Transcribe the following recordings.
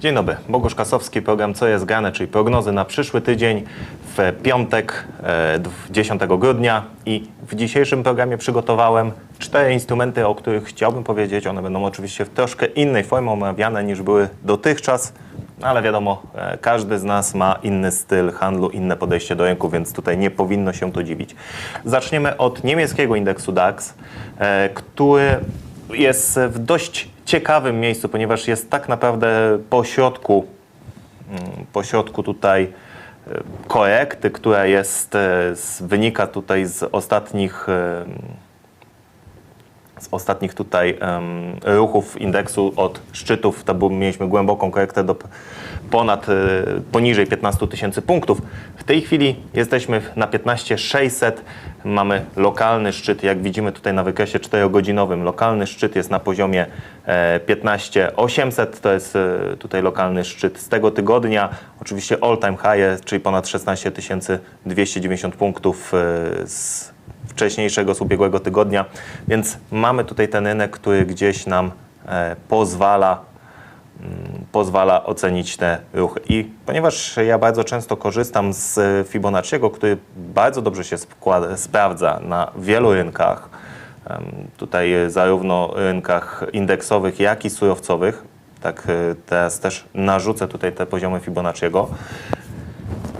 Dzień dobry, Bogusz Kasowski, program Co jest grane, czyli prognozy na przyszły tydzień w piątek e, dw- 10 grudnia i w dzisiejszym programie przygotowałem cztery instrumenty, o których chciałbym powiedzieć. One będą oczywiście w troszkę innej formie omawiane niż były dotychczas, ale wiadomo, e, każdy z nas ma inny styl handlu, inne podejście do rynku, więc tutaj nie powinno się to dziwić. Zaczniemy od niemieckiego indeksu DAX, e, który jest w dość ciekawym miejscu, ponieważ jest tak naprawdę po środku, mm, po środku tutaj e, korekty, która jest, e, wynika tutaj z ostatnich e, z ostatnich tutaj em, ruchów indeksu od szczytów, to był, mieliśmy głęboką korektę do ponad, e, poniżej 15 tysięcy punktów. W tej chwili jesteśmy na 15 600, mamy lokalny szczyt, jak widzimy tutaj na wykresie 4-godzinowym, lokalny szczyt jest na poziomie e, 15 800, to jest e, tutaj lokalny szczyt z tego tygodnia. Oczywiście all time high, czyli ponad 16 290 punktów e, z wcześniejszego, z ubiegłego tygodnia, więc mamy tutaj ten rynek, który gdzieś nam e, pozwala, mm, pozwala ocenić te ruchy. I ponieważ ja bardzo często korzystam z Fibonacciego, który bardzo dobrze się sprawdza na wielu rynkach, tutaj zarówno rynkach indeksowych, jak i surowcowych, tak e, teraz też narzucę tutaj te poziomy Fibonacciego,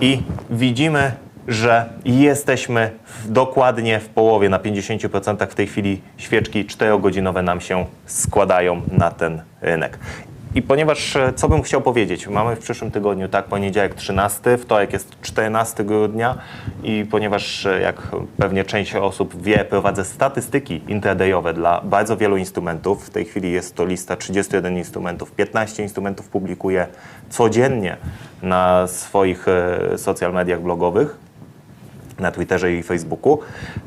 i widzimy, że jesteśmy w, dokładnie w połowie, na 50% w tej chwili świeczki 4-godzinowe nam się składają na ten rynek. I ponieważ, e, co bym chciał powiedzieć, mamy w przyszłym tygodniu, tak, poniedziałek 13, wtorek jest 14 grudnia i ponieważ, e, jak pewnie część osób wie, prowadzę statystyki intradayowe dla bardzo wielu instrumentów, w tej chwili jest to lista 31 instrumentów, 15 instrumentów publikuję codziennie na swoich e, social mediach blogowych, na Twitterze i Facebooku,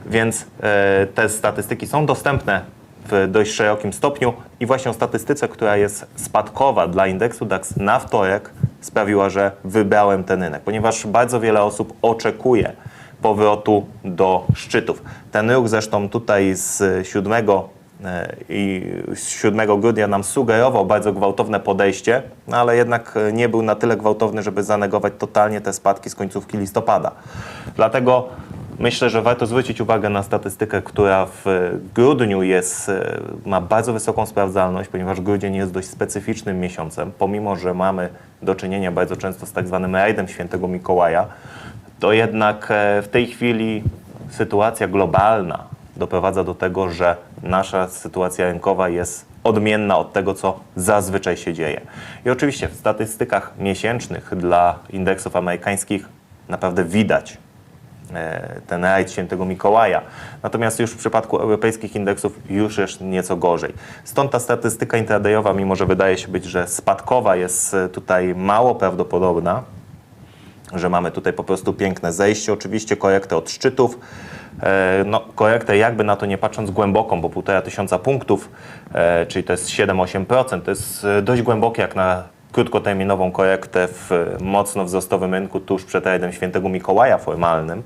więc e, te statystyki są dostępne w dość szerokim stopniu i właśnie o statystyce, która jest spadkowa dla indeksu DAX na wtorek sprawiła, że wybrałem ten rynek, ponieważ bardzo wiele osób oczekuje powrotu do szczytów. Ten ruch zresztą tutaj z 7 e, i z 7 grudnia nam sugerował bardzo gwałtowne podejście, no ale jednak e, nie był na tyle gwałtowny, żeby zanegować totalnie te spadki z końcówki listopada. Dlatego myślę, że warto zwrócić uwagę na statystykę, która w grudniu jest, e, ma bardzo wysoką sprawdzalność, ponieważ grudzień jest dość specyficznym miesiącem, pomimo że mamy do czynienia bardzo często z tak zwanym rajdem świętego Mikołaja, to jednak e, w tej chwili sytuacja globalna doprowadza do tego, że nasza sytuacja rynkowa jest odmienna od tego, co zazwyczaj się dzieje. I oczywiście w statystykach miesięcznych dla indeksów amerykańskich naprawdę widać e, ten rajd świętego Mikołaja. Natomiast już w przypadku europejskich indeksów już jest nieco gorzej. Stąd ta statystyka intradayowa, mimo że wydaje się być, że spadkowa jest tutaj mało prawdopodobna, że mamy tutaj po prostu piękne zejście, oczywiście korektę od szczytów, no, korektę jakby na to nie patrząc głęboką, bo półtora tysiąca punktów, e, czyli to jest 7-8%, to jest e, dość głębokie jak na krótkoterminową korektę w e, mocno wzrostowym rynku tuż przed rajdem świętego Mikołaja formalnym.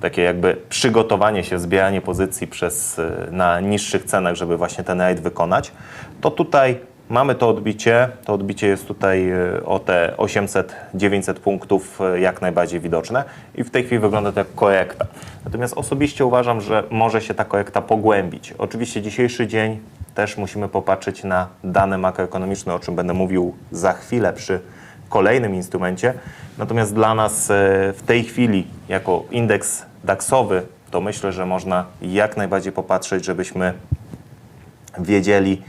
Takie jakby przygotowanie się, zbieranie pozycji przez, e, na niższych cenach, żeby właśnie ten rajd wykonać, to tutaj mamy to odbicie. To odbicie jest tutaj e, o te 800-900 punktów e, jak najbardziej widoczne i w tej chwili wygląda to jak korekta. Natomiast osobiście uważam, że może się ta korekta pogłębić. Oczywiście dzisiejszy dzień też musimy popatrzeć na dane makroekonomiczne, o czym będę mówił za chwilę przy kolejnym instrumencie. Natomiast dla nas e, w tej chwili, jako indeks DAX-owy, to myślę, że można jak najbardziej popatrzeć, żebyśmy wiedzieli,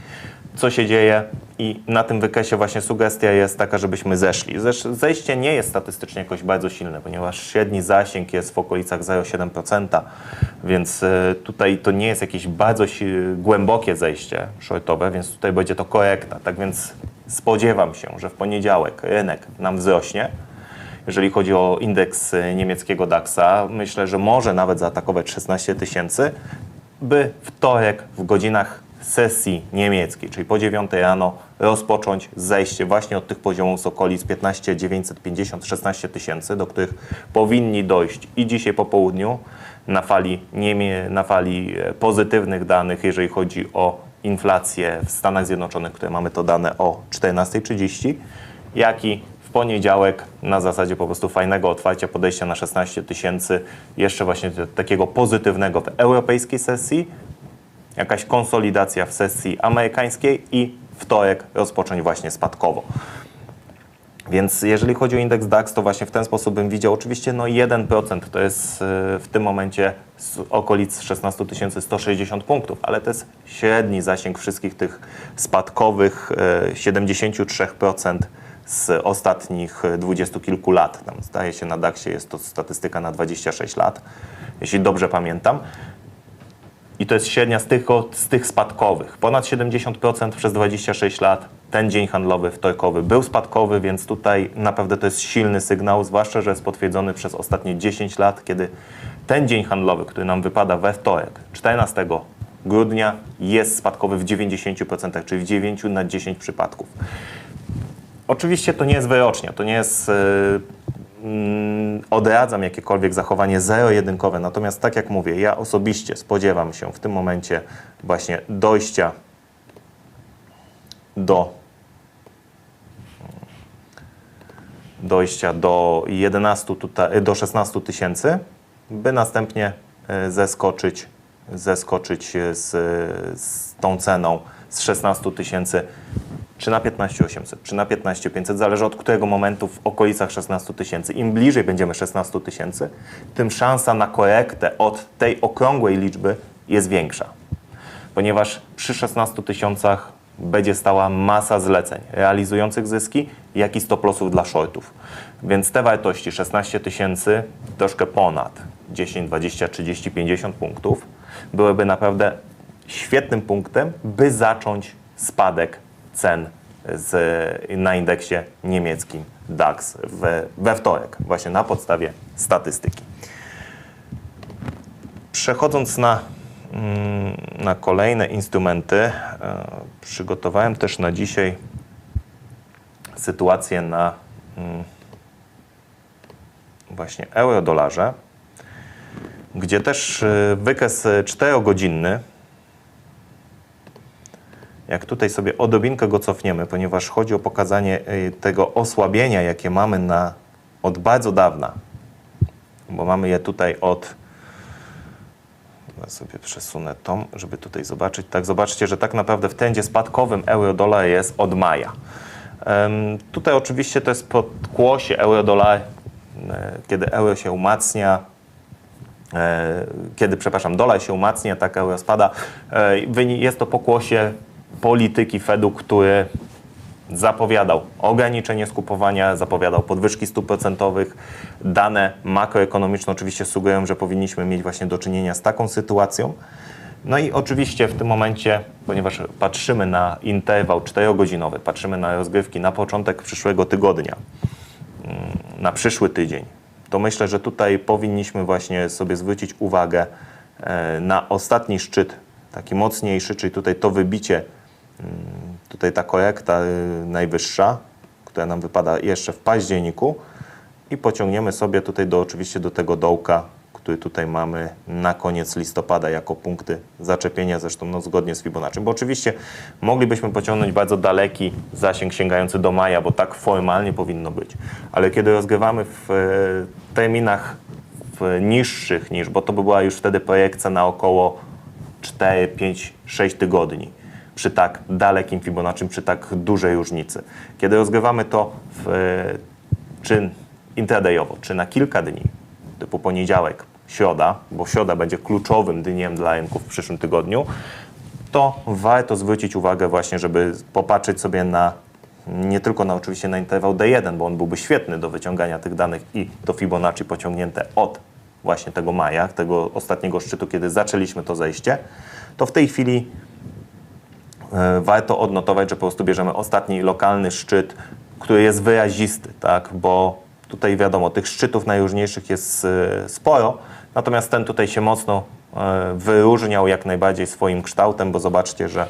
co się dzieje i na tym wykresie właśnie sugestia jest taka, żebyśmy zeszli. Zesz- Zejście nie jest statystycznie jakoś bardzo silne, ponieważ średni zasięg jest w okolicach 0,7%, więc e, tutaj to nie jest jakieś bardzo głębokie zejście shortowe, więc tutaj będzie to korekta. Tak więc spodziewam się, że w poniedziałek rynek nam wzrośnie. Jeżeli chodzi o indeks e, niemieckiego DAX-a, myślę, że może nawet zaatakować 16 tysięcy, by wtorek w godzinach sesji niemieckiej, czyli po 9 rano, rozpocząć zejście właśnie od tych poziomów z okolic 15 950 16 tysięcy, do których powinni dojść i dzisiaj po południu na fali, niemie, na fali e, pozytywnych danych, jeżeli chodzi o inflację w Stanach Zjednoczonych, które mamy to dane o 14.30, jak i w poniedziałek na zasadzie po prostu fajnego otwarcia podejścia na 16 tysięcy, jeszcze właśnie takiego pozytywnego w europejskiej sesji, jakaś konsolidacja w sesji amerykańskiej i wtorek rozpocząć właśnie spadkowo. Więc jeżeli chodzi o indeks DAX, to właśnie w ten sposób bym widział. Oczywiście no 1% to jest y, w tym momencie z okolic 16 160 punktów, ale to jest średni zasięg wszystkich tych spadkowych y, 73% z ostatnich y, dwudziestu kilku lat. Tam zdaje się na DAXie jest to statystyka na 26 lat, jeśli dobrze pamiętam. I to jest średnia z tych, z tych spadkowych. Ponad 70% przez 26 lat. Ten dzień handlowy wtorkowy był spadkowy, więc tutaj naprawdę to jest silny sygnał, zwłaszcza, że jest potwierdzony przez ostatnie 10 lat, kiedy ten dzień handlowy, który nam wypada we wtorek, 14 grudnia, jest spadkowy w 90%, czyli w 9 na 10 przypadków. Oczywiście to nie jest wyrocznia, to nie jest. Mm, odradzam jakiekolwiek zachowanie zero-jedynkowe, natomiast tak jak mówię, ja osobiście spodziewam się w tym momencie właśnie dojścia do dojścia do 11 tutaj, do 16 tysięcy, by następnie e, zeskoczyć, zeskoczyć e, z, z tą ceną z 16 tysięcy czy na 15 800, czy na 15 500, zależy od którego momentu w okolicach 16 tysięcy. Im bliżej będziemy 16 tysięcy, tym szansa na korektę od tej okrągłej liczby jest większa ponieważ przy 16 tysiącach będzie stała masa zleceń realizujących zyski, jak i stop lossów dla shortów. Więc te wartości 16 tysięcy, troszkę ponad 10, 20, 30, 50 punktów, byłyby naprawdę świetnym punktem, by zacząć spadek cen z, na indeksie niemieckim DAX we, we wtorek, właśnie na podstawie statystyki. Przechodząc na, mm, na kolejne instrumenty, e, przygotowałem też na dzisiaj sytuację na mm, właśnie euro-dolarze, gdzie też e, wykres 4-godzinny, jak tutaj sobie odrobinkę go cofniemy, ponieważ chodzi o pokazanie e, tego osłabienia, jakie mamy na, od bardzo dawna, bo mamy je tutaj od ja sobie przesunę tą, żeby tutaj zobaczyć. Tak, zobaczcie, że tak naprawdę w trendzie spadkowym euro-dolar jest od maja. Em, tutaj oczywiście to jest podkłosie euro-dolar, e, kiedy euro się umacnia, e, kiedy, przepraszam, dolar się umacnia, tak euro spada. Jest to pokłosie polityki Fedu, który zapowiadał ograniczenie skupowania, zapowiadał podwyżki stóp procentowych. Dane makroekonomiczne oczywiście sugerują, że powinniśmy mieć właśnie do czynienia z taką sytuacją. No i oczywiście w tym momencie, ponieważ patrzymy na interwał 4-godzinowy, patrzymy na rozgrywki na początek przyszłego tygodnia, mm, na przyszły tydzień, to myślę, że tutaj powinniśmy właśnie sobie zwrócić uwagę e, na ostatni szczyt, taki mocniejszy, czyli tutaj to wybicie, mm, tutaj ta korekta y, najwyższa, która nam wypada jeszcze w październiku i pociągniemy sobie tutaj do, oczywiście do tego dołka, który tutaj mamy na koniec listopada jako punkty zaczepienia, zresztą no, zgodnie z Fibonacci. Bo oczywiście moglibyśmy pociągnąć bardzo daleki zasięg sięgający do maja, bo tak formalnie powinno być. Ale kiedy rozgrywamy w e, terminach w niższych niż, bo to by była już wtedy projekcja na około 4, 5, 6 tygodni przy tak dalekim Fibonacci, przy tak dużej różnicy. Kiedy rozgrywamy to w, e, czy intradayowo, czy na kilka dni, typu poniedziałek, środa, bo środa będzie kluczowym dniem dla rynków w przyszłym tygodniu, to warto zwrócić uwagę właśnie, żeby popatrzeć sobie na nie tylko na oczywiście na interwał D1, bo on byłby świetny do wyciągania tych danych i to Fibonacci pociągnięte od właśnie tego maja, tego ostatniego szczytu, kiedy zaczęliśmy to zejście, to w tej chwili e, warto odnotować, że po prostu bierzemy ostatni lokalny szczyt, który jest wyrazisty, tak? bo tutaj wiadomo, tych szczytów najróżniejszych jest e, sporo, natomiast ten tutaj się mocno e, wyróżniał jak najbardziej swoim kształtem, bo zobaczcie, że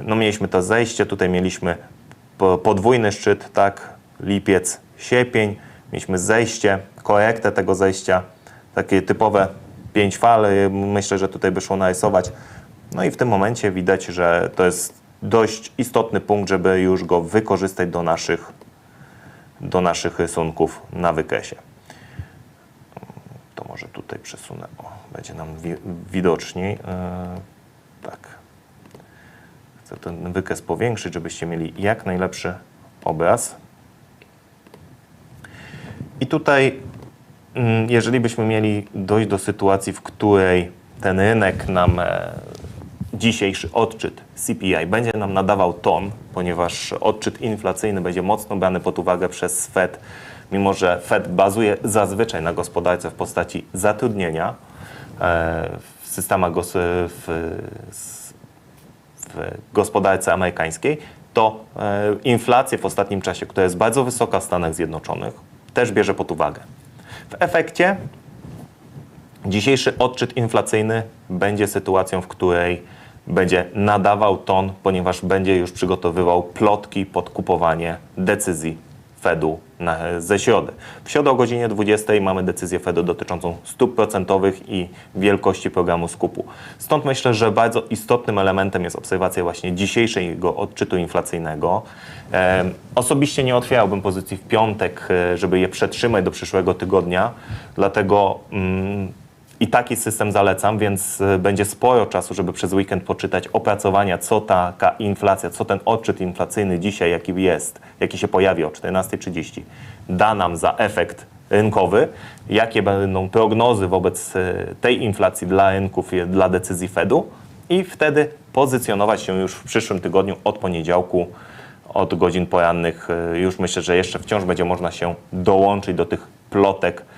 no mieliśmy to zejście, tutaj mieliśmy po- podwójny szczyt, tak, lipiec, sierpień, mieliśmy zejście, korektę tego zejścia, takie typowe pięć fal, myślę, że tutaj by szło narysować No i w tym momencie widać, że to jest dość istotny punkt, żeby już go wykorzystać do naszych, do naszych rysunków na wykesie. To może tutaj przesunę, o, będzie nam wi widoczniej. Yy, tak. Chcę ten wykres powiększyć, żebyście mieli jak najlepszy obraz. I tutaj, jeżeli byśmy mieli dojść do sytuacji, w której ten rynek nam e, dzisiejszy odczyt CPI będzie nam nadawał ton, ponieważ odczyt inflacyjny będzie mocno brany pod uwagę przez Fed, mimo że Fed bazuje zazwyczaj na gospodarce w postaci zatrudnienia e, w systemach gos- w, w gospodarce amerykańskiej, to e, inflację w ostatnim czasie, która jest bardzo wysoka w Stanach Zjednoczonych, też bierze pod uwagę. W efekcie dzisiejszy odczyt inflacyjny będzie sytuacją, w której będzie nadawał ton, ponieważ będzie już przygotowywał plotki pod kupowanie decyzji Fedu na, ze środy. W środę o godzinie 20 mamy decyzję Fedu dotyczącą stóp procentowych i wielkości programu skupu. Stąd myślę, że bardzo istotnym elementem jest obserwacja właśnie dzisiejszego odczytu inflacyjnego. E, osobiście nie otwierałbym pozycji w piątek, e, żeby je przetrzymać do przyszłego tygodnia, dlatego mm, i taki system zalecam, więc y, będzie sporo czasu, żeby przez weekend poczytać opracowania, co taka inflacja, co ten odczyt inflacyjny dzisiaj, jaki jest, jaki się pojawi o 14.30, da nam za efekt rynkowy, jakie będą prognozy wobec y, tej inflacji dla rynków, i dla decyzji Fedu i wtedy pozycjonować się już w przyszłym tygodniu od poniedziałku od godzin porannych. Już myślę, że jeszcze wciąż będzie można się dołączyć do tych plotek, e,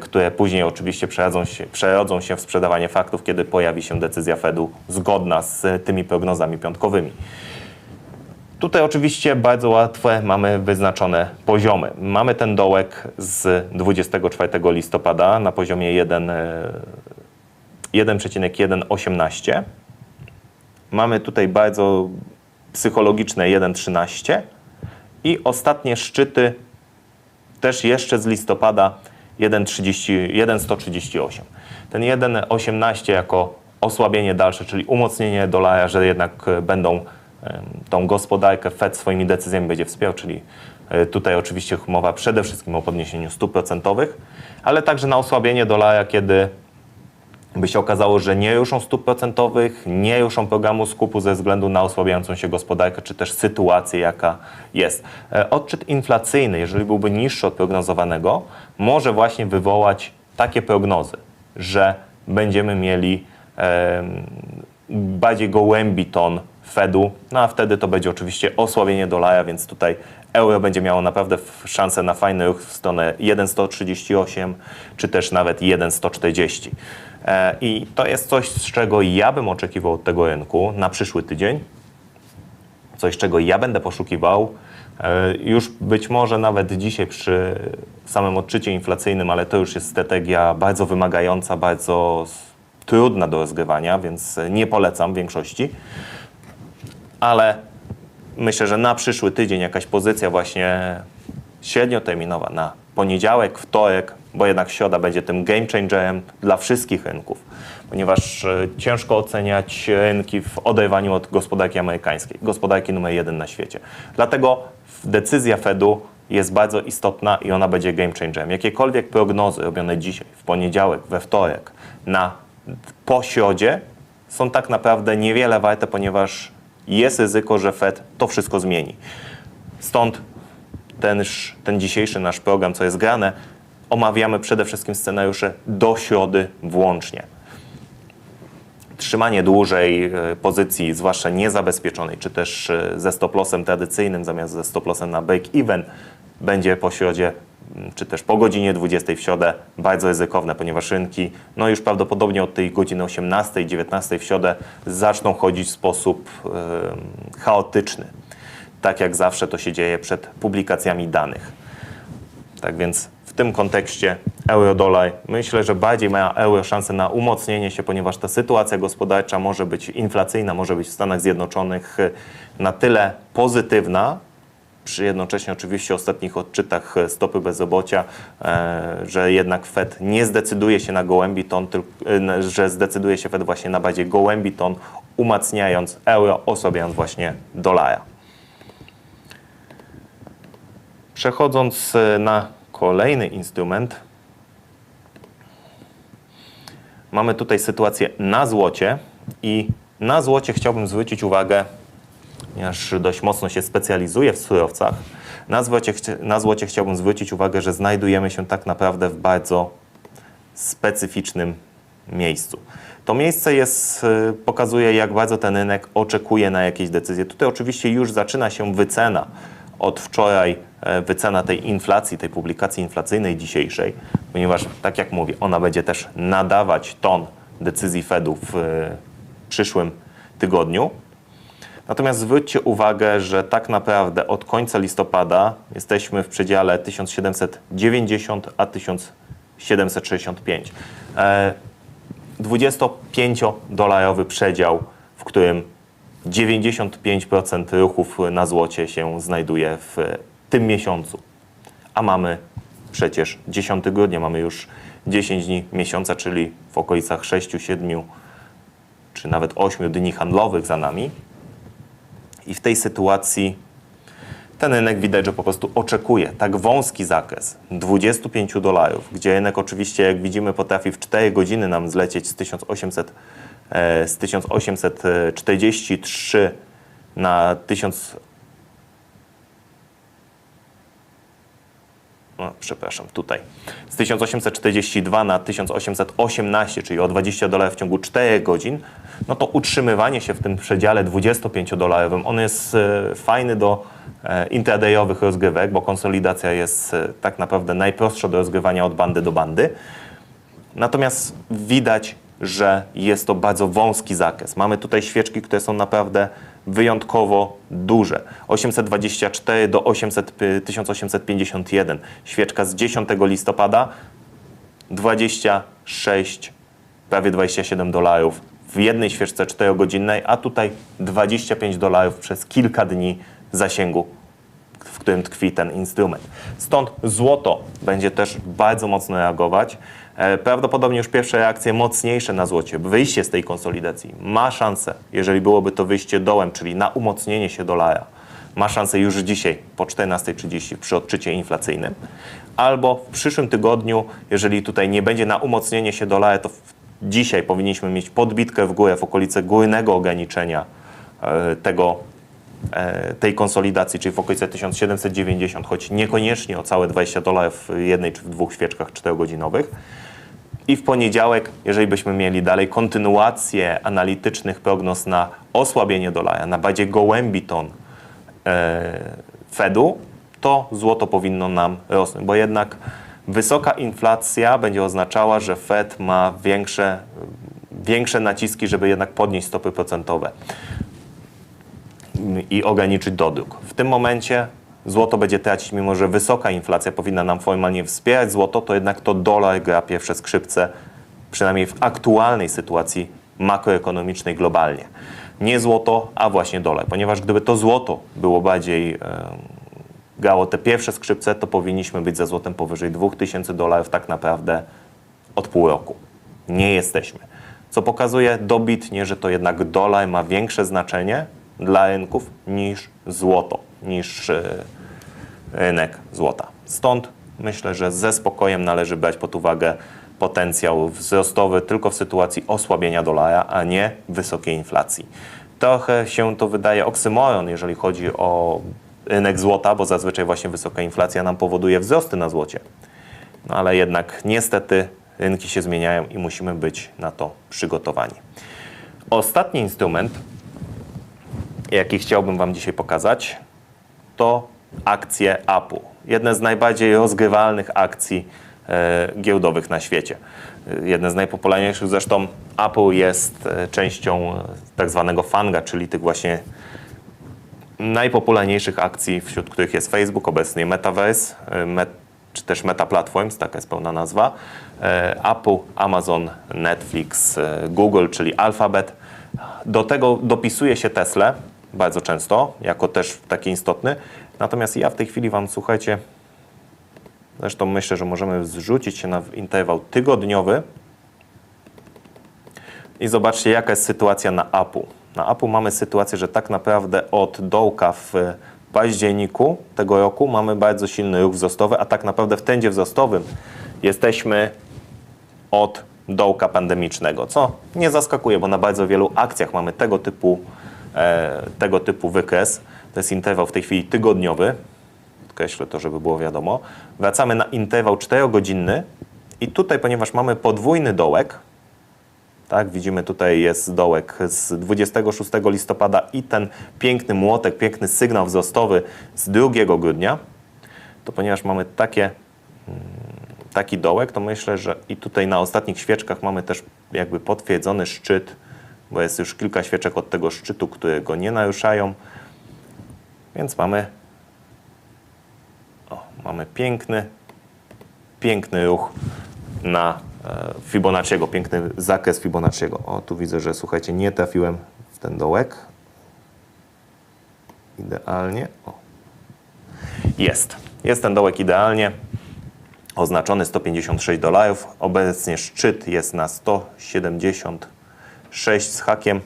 które później oczywiście przerodzą się, przerodzą się w sprzedawanie faktów, kiedy pojawi się decyzja Fedu zgodna z tymi prognozami piątkowymi. Tutaj oczywiście bardzo łatwe mamy wyznaczone poziomy. Mamy ten dołek z 24 listopada na poziomie 1, e, 1,118. Mamy tutaj bardzo psychologiczne 1,13 i ostatnie szczyty też jeszcze z listopada 1,30 1,138. Ten 1,18 jako osłabienie dalsze, czyli umocnienie dolara, że jednak e, będą tą gospodarkę Fed swoimi decyzjami będzie wspierał, czyli e, tutaj oczywiście mowa przede wszystkim o podniesieniu stóp procentowych, ale także na osłabienie dolara, kiedy by się okazało, że nie ruszą stóp procentowych, nie ruszą programu skupu ze względu na osłabiającą się gospodarkę, czy też sytuację, jaka jest. E, Odczyt inflacyjny, jeżeli byłby niższy od prognozowanego, może właśnie wywołać takie prognozy, że będziemy mieli em, bardziej gołębi ton Fedu, no a wtedy to będzie oczywiście osłabienie dolara, więc tutaj euro będzie miało naprawdę szansę na fajny ruch w stronę 1,138 czy też nawet 1,140. E, I to jest coś, z czego ja bym oczekiwał od tego rynku na przyszły tydzień coś, czego ja będę poszukiwał. e, Już być może nawet dzisiaj przy samym odczycie inflacyjnym, ale to już jest strategia bardzo wymagająca, bardzo trudna do rozgrywania, więc nie polecam większości. Ale myślę, że na przyszły tydzień jakaś pozycja właśnie średnioterminowa na poniedziałek, wtorek, bo jednak środa będzie tym game changerem dla wszystkich rynków, ponieważ e, ciężko oceniać rynki w oderwaniu od gospodarki amerykańskiej, gospodarki numer jeden na świecie. Dlatego decyzja Fedu jest bardzo istotna i ona będzie game changerem. Jakiekolwiek prognozy robione dzisiaj, w poniedziałek, we wtorek, na po środzie są tak naprawdę niewiele warte, ponieważ jest ryzyko, że Fed to wszystko zmieni. Stąd ten, ten dzisiejszy nasz program, co jest grane, omawiamy przede wszystkim scenariusze do środy włącznie. Trzymanie dłużej e, pozycji, zwłaszcza niezabezpieczonej, czy też e, ze stop-lossem tradycyjnym zamiast ze stop-lossem na break-even, będzie po środzie, czy też po godzinie 20 w środę bardzo ryzykowne, ponieważ rynki no już prawdopodobnie od tej godziny 18, 19 w środę zaczną chodzić w sposób e, chaotyczny. Tak jak zawsze to się dzieje przed publikacjami danych. Tak więc w tym kontekście euro-dolar myślę, że bardziej ma euro szansę na umocnienie się, ponieważ ta sytuacja gospodarcza może być inflacyjna, może być w Stanach Zjednoczonych na tyle pozytywna, przy jednocześnie oczywiście ostatnich odczytach e, stopy bezrobocia, e, że jednak Fed nie zdecyduje się na gołębi ton, e, że zdecyduje się Fed właśnie na bazie gołębi ton umacniając euro, osłabiając właśnie dolara. Przechodząc na kolejny instrument, mamy tutaj sytuację na złocie i na złocie chciałbym zwrócić uwagę, ponieważ dość mocno się specjalizuję w surowcach, na złocie, na złocie chciałbym zwrócić uwagę, że znajdujemy się tak naprawdę w bardzo specyficznym miejscu. To miejsce jest, y, pokazuje, jak bardzo ten rynek oczekuje na jakieś decyzje. Tutaj oczywiście już zaczyna się wycena. Od wczoraj e, wycena tej inflacji, tej publikacji inflacyjnej dzisiejszej, ponieważ, tak jak mówię, ona będzie też nadawać ton decyzji Fedu w e, przyszłym tygodniu. Natomiast zwróćcie uwagę, że tak naprawdę od końca listopada jesteśmy w przedziale 1790 a 1765. E, 25-dolarowy przedział, w którym 95% ruchów na złocie się znajduje w tym miesiącu. A mamy przecież 10 grudnia, mamy już 10 dni miesiąca, czyli w okolicach 6-7 czy nawet 8 dni handlowych za nami. I w tej sytuacji ten rynek widać, że po prostu oczekuje tak wąski zakres 25 dolarów, gdzie rynek oczywiście, jak widzimy, potrafi w 4 godziny nam zlecieć z 1800, e, z 1843 na 1000. Przepraszam, tutaj. Z 1842 na 1818, czyli o 20 dolarów w ciągu 4 godzin, no to utrzymywanie się w tym przedziale 25-dolarowym, on jest e, fajny do e, intradayowych rozgrywek, bo konsolidacja jest e, tak naprawdę najprostsza do rozgrywania od bandy do bandy. Natomiast widać, że jest to bardzo wąski zakres. Mamy tutaj świeczki, które są naprawdę wyjątkowo duże. 824 do 800, y, 1851. Świeczka z 10 listopada 26, prawie 27 dolarów w jednej świeczce 4-godzinnej, a tutaj 25 dolarów przez kilka dni zasięgu w którym tkwi ten instrument. Stąd złoto będzie też bardzo mocno reagować. E, Prawdopodobnie już pierwsze reakcje mocniejsze na złocie, wyjście z tej konsolidacji. Ma szansę, jeżeli byłoby to wyjście dołem, czyli na umocnienie się dolara, ma szansę już dzisiaj po 14.30 przy odczycie inflacyjnym, albo w przyszłym tygodniu, jeżeli tutaj nie będzie na umocnienie się dolara, to dzisiaj powinniśmy mieć podbitkę w górę w okolice górnego ograniczenia e, tego e, tej konsolidacji, czyli w okolice 1790, choć niekoniecznie o całe 20 dolarów w jednej czy w dwóch świeczkach 4-godzinowych. I w poniedziałek, jeżeli byśmy mieli dalej kontynuację analitycznych prognoz na osłabienie dolara, na bazie gołębi ton e, Fedu, to złoto powinno nam rosnąć, bo jednak wysoka inflacja będzie oznaczała, że Fed ma większe, większe naciski, żeby jednak podnieść stopy procentowe i ograniczyć dodruk. W tym momencie złoto będzie tracić, mimo że wysoka inflacja powinna nam formalnie wspierać złoto, to jednak to dolar gra pierwsze skrzypce, przynajmniej w aktualnej sytuacji makroekonomicznej globalnie. Nie złoto, a właśnie dolar, ponieważ gdyby to złoto było bardziej e, grało te pierwsze skrzypce, to powinniśmy być za złotem powyżej 2000 dolarów tak naprawdę od pół roku. Nie jesteśmy. Co pokazuje dobitnie, że to jednak dolar ma większe znaczenie dla rynków niż złoto, niż e, rynek złota. Stąd myślę, że ze spokojem należy brać pod uwagę potencjał wzrostowy tylko w sytuacji osłabienia dolara, a nie wysokiej inflacji. Trochę się to wydaje oksymoron, jeżeli chodzi o rynek złota, bo zazwyczaj właśnie wysoka inflacja nam powoduje wzrosty na złocie. No ale jednak niestety rynki się zmieniają i musimy być na to przygotowani. Ostatni instrument, jaki chciałbym Wam dzisiaj pokazać, to akcje Apple. Jedne z najbardziej rozgrywalnych akcji e, giełdowych na świecie. E, Jedne z najpopularniejszych zresztą Apple jest e, częścią tak zwanego fanga, czyli tych właśnie najpopularniejszych akcji, wśród których jest Facebook, obecnie Metaverse, Met, czy też Meta Platforms, taka jest pełna nazwa, Apple, Amazon, Netflix, Google, czyli Alphabet. Do tego dopisuje się Tesla bardzo często, jako też taki istotny. Natomiast ja w tej chwili Wam, słuchajcie, zresztą myślę, że możemy zrzucić się na interwał tygodniowy i zobaczcie, jaka jest sytuacja na Apple. Na Apple mamy sytuację, że tak naprawdę od dołka w październiku tego roku mamy bardzo silny ruch wzrostowy, a tak naprawdę w trendzie wzrostowym jesteśmy od dołka pandemicznego, co nie zaskakuje, bo na bardzo wielu akcjach mamy tego typu, tego typu wykres. To jest interwał w tej chwili tygodniowy, podkreślę to, żeby było wiadomo. Wracamy na interwał 4-godzinny i tutaj, ponieważ mamy podwójny dołek, tak, widzimy tutaj jest dołek z 26 listopada i ten piękny młotek, piękny sygnał wzrostowy z 2 grudnia, to ponieważ mamy takie taki dołek, to myślę, że i tutaj na ostatnich świeczkach mamy też jakby potwierdzony szczyt, bo jest już kilka świeczek od tego szczytu, które go nie naruszają. Więc mamy, o, mamy piękny, piękny ruch na e, Fibonacciego, piękny zakres Fibonacciego. O, tu widzę, że słuchajcie, nie trafiłem w ten dołek. Idealnie. O. Jest. Jest ten dołek idealnie oznaczony 156 dolarów. Obecnie szczyt jest na 176 z hakiem.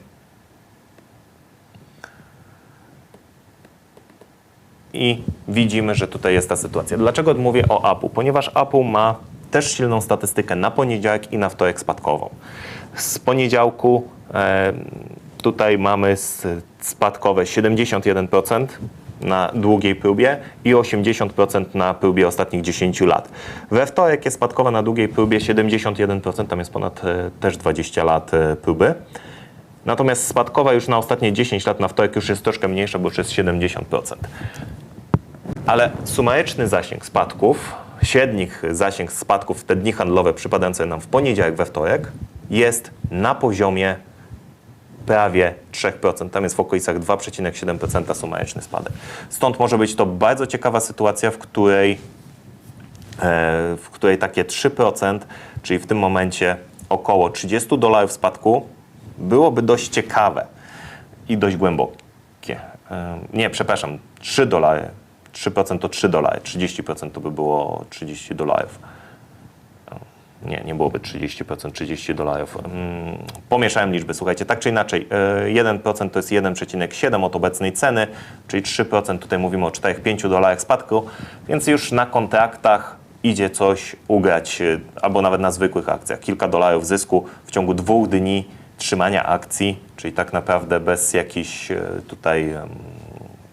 I widzimy, że tutaj jest ta sytuacja. Dlaczego mówię o Apple? Ponieważ Apple ma też silną statystykę na poniedziałek i na wtorek spadkową. Z poniedziałku e, tutaj mamy spadkowe 71% na długiej próbie i 80% na próbie ostatnich 10 lat. We wtorek jest spadkowa na długiej próbie 71%, tam jest ponad e, też 20 lat e, próby. Natomiast spadkowa już na ostatnie 10 lat na wtorek już jest troszkę mniejsza, bo już jest 70%. Ale sumaryczny zasięg spadków, średnich zasięg spadków w te dni handlowe przypadające nam w poniedziałek, we wtorek, jest na poziomie prawie 3%. Tam jest w okolicach 2,7% sumaryczny spadek. Stąd może być to bardzo ciekawa sytuacja, w której, e, w której takie 3%, czyli w tym momencie około 30 dolarów spadku, byłoby dość ciekawe i dość głębokie. E, Nie, przepraszam, 3 dolary. 3% to 3 dolary, 30% to by było 30 dolarów. Nie, nie byłoby 30%, 30 dolarów. Mm, Pomieszałem liczby, słuchajcie, tak czy inaczej, e, 1% to jest 1,7 od obecnej ceny, czyli 3% tutaj mówimy o 4-5 dolarach spadku, więc już na kontraktach idzie coś ugrać, e, albo nawet na zwykłych akcjach. Kilka dolarów zysku w ciągu dwóch dni trzymania akcji, czyli tak naprawdę bez jakichś e, tutaj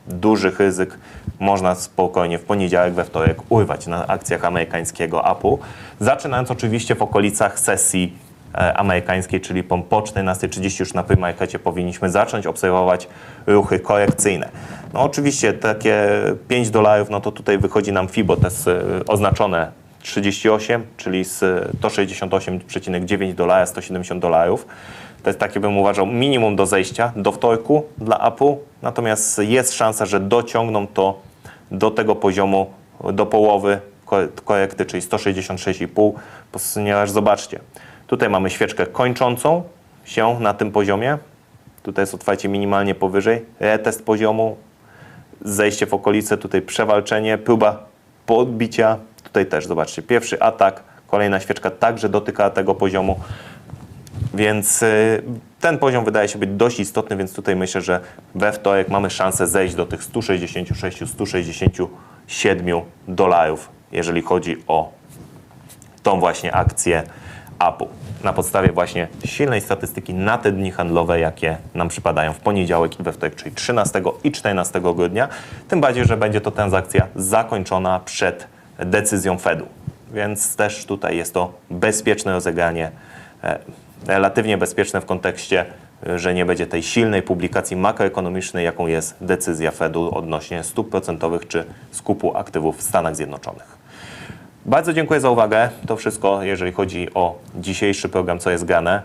dużych ryzyk można spokojnie w poniedziałek, we wtorek urwać na akcjach amerykańskiego Apple, zaczynając oczywiście w okolicach sesji e, amerykańskiej, czyli po, po 14.30 już na pre-markecie powinniśmy zacząć obserwować ruchy korekcyjne. No oczywiście takie 5 dolarów, no to tutaj wychodzi nam FIBO, to jest e, oznaczone 38, czyli z 168,9 dolara, 170 dolarów. To jest takie, bym uważał, minimum do zejścia do wtorku dla Apple. Natomiast jest szansa, że dociągną to do tego poziomu, do połowy ko- korekty, czyli 166,5, ponieważ zobaczcie, tutaj mamy świeczkę kończącą się na tym poziomie. Tutaj jest otwarcie minimalnie powyżej, retest poziomu, zejście w okolice, tutaj przewalczenie, próba podbicia. Tutaj też, zobaczcie, pierwszy atak, kolejna świeczka także dotyka tego poziomu. Więc y, ten poziom wydaje się być dość istotny, więc tutaj myślę, że we wtorek mamy szansę zejść do tych 166-167 dolarów, jeżeli chodzi o tą właśnie akcję Apple. Na podstawie właśnie silnej statystyki na te dni handlowe, jakie nam przypadają w poniedziałek i we wtorek, czyli 13 i 14 grudnia. Tym bardziej, że będzie to transakcja zakończona przed decyzją Fedu. Więc też tutaj jest to bezpieczne rozegranie, e, relatywnie bezpieczne w kontekście, e, że nie będzie tej silnej publikacji makroekonomicznej, jaką jest decyzja Fedu odnośnie stóp procentowych czy skupu aktywów w Stanach Zjednoczonych. Bardzo dziękuję za uwagę. To wszystko, jeżeli chodzi o dzisiejszy program Co jest grane.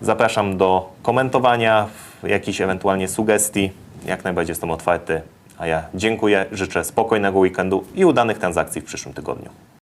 Zapraszam do komentowania, jakichś ewentualnie sugestii. Jak najbardziej jestem otwarty. A ja dziękuję, życzę spokojnego weekendu i udanych transakcji w przyszłym tygodniu.